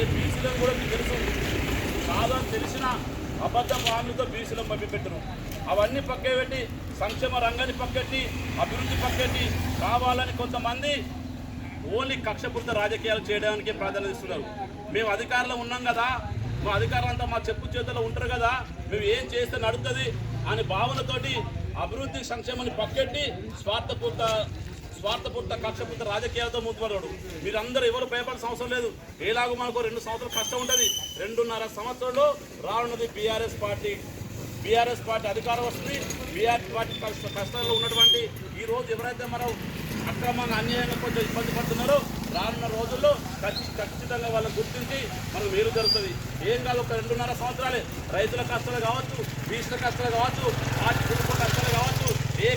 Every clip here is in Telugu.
మరి బీసీలకు కూడా మీకు తెలుసు. కాదని తెలిసిన అబద్ధ హామీలతో బీసీలను పంపిపెట్టను అవన్నీ పక్కే పెట్టి సంక్షేమ రంగాన్ని పక్కెట్టి అభివృద్ధి పక్కెట్టి కావాలని కొంతమంది ఓన్లీ కక్షపూరిత రాజకీయాలు చేయడానికి ప్రాధాన్యత ఇస్తున్నారు. మేము అధికారంలో ఉన్నాం కదా. మా అధికారులంతా మా చెప్పు చేతుల్లో ఉంటారు కదా. మేము ఏం చేస్తే నడుస్తుంది అనే భావనతోటి అభివృద్ధి సంక్షేమాన్ని పక్కెట్టి స్వార్థపూర్త స్వార్థపూర్త కక్షపూర్త రాజకీయాలతో మూతుపడ్డాడు. మీరందరూ ఎవరు భయపడాల్సిన అవసరం లేదు. ఎలాగో మనకు రెండు సంవత్సరాలు కష్టం ఉంటుంది. రెండున్నర సంవత్సరంలో రానున్నది బీఆర్ఎస్ పార్టీ. బీఆర్ఎస్ పార్టీ అధికారం వస్తుంది. బీఆర్ఎస్ పార్టీ కష్టాల్లో ఉన్నటువంటి ఈ రోజు ఎవరైతే మనం అక్రమంగా అన్యాయంగా కొంచెం ఇబ్బంది పడుతున్నారో రానున్న రోజుల్లో ఖచ్చితంగా వాళ్ళని గుర్తించి మనకు మేలు జరుగుతుంది. ఏం కాదు ఒక రెండున్నర సంవత్సరాలే. రైతుల కష్టాలు కావచ్చు బీసీల కష్టాలు కావచ్చు పార్టీ కుటుంబ కష్టాలు కావచ్చు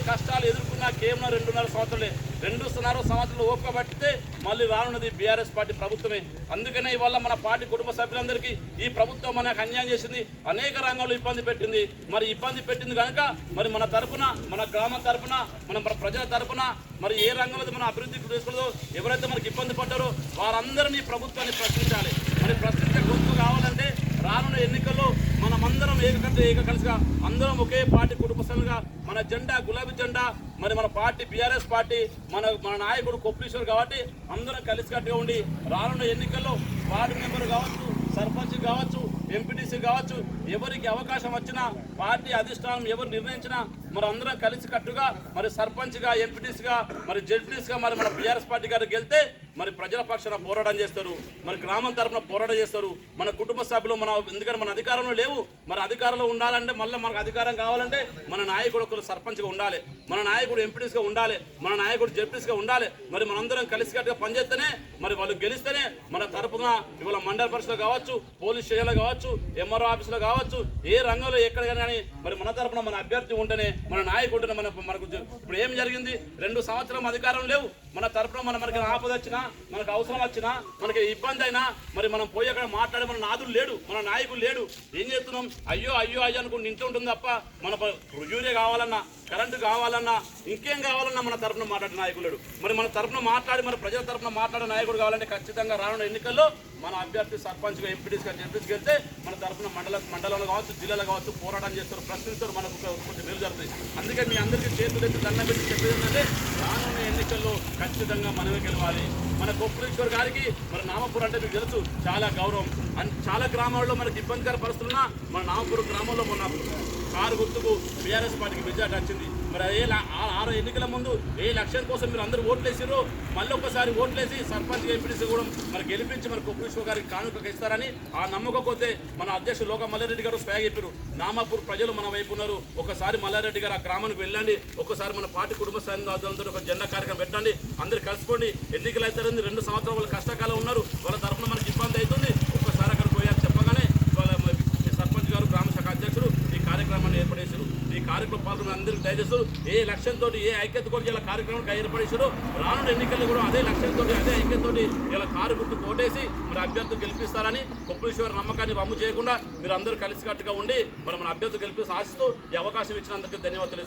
కష్టాలు ఎదుర్కొన్నా కేవలం రెండున్నర సంవత్సరాలే. రెండున్నర సంవత్సరాలు ఓపిక పట్టితే మళ్ళీ రానున్నది బీఆర్ఎస్ పార్టీ ప్రభుత్వమే. అందుకనే ఇవాళ మన పార్టీ కుటుంబ సభ్యులందరికీ ఈ ప్రభుత్వం మనకు అన్యాయం చేసింది అనేక రంగాల్లో ఇబ్బంది పెట్టింది. మరి ఇబ్బంది పెట్టింది కనుక మరి మన తరపున మన గ్రామం తరపున మన ప్రజల తరపున మరి ఏ రంగంలో మన అభివృద్ధి తీసుకుందో ఎవరైతే మనకి ఇబ్బంది పడ్డారో వారందరినీ ప్రభుత్వాన్ని ప్రశ్నించాలి. మరి ప్రశ్నించే గుర్తు కావాలంటే రానున్న ఎన్నికల్లో మనమందరం ఏకకంటే ఏక కలిసిగా అందరం ఒకే పార్టీ కుటుంబ సభ్యులుగా మన జెండా గులాబీ జెండా మరి మన పార్టీ బీఆర్ఎస్ పార్టీ మన మన నాయకుడు కొప్పలీశ్వర్ కాబట్టి అందరం కలిసికట్టుగా ఉండి రానున్న ఎన్నికల్లో వార్డు మెంబర్ కావచ్చు సర్పంచ్ కావచ్చు ఎంపీటీసీ కావచ్చు ఎవరికి అవకాశం వచ్చినా పార్టీ అధిష్టానం ఎవరు నిర్ణయించినా మరి అందరం కలిసి కట్టుగా మరి సర్పంచ్గా ఎంపీటీస్గా మరి జెడ్పీటీసీగా మరి మన బీఆర్ఎస్ పార్టీ గారికి వెళ్తే మరి ప్రజల పక్షాన పోరాటం చేస్తారు. మరి గ్రామం తరఫున పోరాటం చేస్తారు. మన కుటుంబ సభ్యులు మన ఎందుకంటే మన అధికారంలో లేవు. మరి అధికారంలో ఉండాలంటే మళ్ళీ మనకు అధికారం కావాలంటే మన నాయకుడు ఒకరు సర్పంచ్గా ఉండాలి. మన నాయకుడు ఎంపీటీస్గా ఉండాలి. మన నాయకుడు జెడ్పీటీస్గా ఉండాలి. మరి మనందరం కలిసికట్టుగా పనిచేస్తేనే మరి వాళ్ళు గెలిస్తేనే మన తరపున ఇవాళ మండల పరిషత్లో కావచ్చు పోలీస్ స్టేషన్లో కావచ్చు ఎంఆర్ఓ ఆఫీసులో కావచ్చు ఏ రంగంలో ఎక్కడ కానీ మరి మన తరపున మన అభ్యర్థి ఉంటేనే మన నాయకుడు మన మనకు ఇప్పుడు ఏం జరిగింది? రెండు సంవత్సరం అధికారం లేవు. మన తరపున మన మనకి ఆపద వచ్చినా మనకు అవసరం వచ్చినా మనకి ఇబ్బంది అయినా మరి మనం పోయి అక్కడ మాట్లాడే మన నాదుడు లేడు మన నాయకుడు లేడు. ఏం చేస్తున్నాం? అయ్యో అయ్యో అయ్యో అనుకుంటూ ఇంట్లో ఉంటుంది తప్ప మన రుజువులే కావాలన్నా కరెంటు కావాలన్నా ఇంకేం కావాలన్నా మన తరపున మాట్లాడే నాయకుడు లేడు. మరి మన తరపున మాట్లాడి మన ప్రజల తరపున మాట్లాడే నాయకుడు కావాలంటే ఖచ్చితంగా రానున్న ఎన్నికల్లో మన అభ్యర్థి సర్పంచ్గా ఎంపీటీస్గా జడ్పీస్కి వెళ్తే మన తరపున మండల మండలంలో కావచ్చు జిల్లాలో కావచ్చు పోరాటం చేస్తారు ప్రశ్నిస్తారు మనకు కొంచెం మేలు జరుగుతుంది అందుకే మీ అందరికీ చేతులు ఎత్తి దండం పెట్టి చెప్పేది ఏంటంటే రానున్న ఎన్నికల్లో ఖచ్చితంగా మనమే గెలవాలి. మన కొప్పులేశ్వర్ గారికి మన నామపూర్ అంటే మీకు తెలుసు చాలా గౌరవం. అండ్ చాలా గ్రామాల్లో మనకి ఇబ్బందికర పరిస్థితులున్నా మన నామపూర్ గ్రామంలో మన కారు గుర్తుకు బీఆర్ఎస్ పార్టీకి మెజార్టీ వచ్చింది. మరి ఏ ఆ- ఆరు ఎన్నికల ముందు ఏ లక్ష్యం కోసం మీరు అందరూ ఓట్లేసారో మళ్ళీ ఒకసారి ఓట్లేసి సర్పంచ్ ఎంపీడీసీ కూడా మరి గెలిపించి మరి కుప్పేశ్వర గారికి కానుక ఇస్తారని ఆ నమ్మకపోతే మన అధ్యక్షుడు లోక మల్లారెడ్డి గారు స్వాగ చెప్పారు నామాపూర్ ప్రజలు మన వైపు ఉన్నారు. ఒకసారి మల్లారెడ్డి గారు ఆ గ్రామానికి వెళ్ళండి. ఒకసారి మన పార్టీ కుటుంబ సైన్యంతో ఒక జెండా కార్యక్రమం పెట్టండి. అందరు కలుసుకోండి. ఎన్నికలు అవుతారని రెండు సంవత్సరాలు వాళ్ళు కష్టకాలం ఉన్నారు. వాళ్ళ తరఫున మనకి ఇబ్బంది అవుతుంది ఒక్కసారి అక్కడ పోయారు చెప్పగానే వాళ్ళ మ- ఈ సర్పంచ్ గారు గ్రామ శాఖ అధ్యక్షుడు ఈ కార్యక్రమాన్ని ఏర్పడేశారు ఈ కార్యక్రమం పాల్గొన్న అందరికీ దయచేస్తూ ఏ లక్ష్యంతో ఏ ఐక్యత ఇలా కార్యక్రమం ఏర్పడేశారు రానున్న ఎన్నికల్లో కూడా అదే లక్ష్యంతో అదే ఐక్యతతో ఇలా కారు గుర్తు కోటేసి మరి అభ్యర్థులు గెలిపిస్తారని కుప్పలేశ్వర నమ్మకాన్ని వమ్ము చేయకుండా మీరు అందరూ కలిసికట్టుగా ఉండి మరి మన అభ్యర్థులు గెలిపిస్తూ ఆశిస్తూ ఈ అవకాశం ఇచ్చినందుకు ధన్యవాదాలు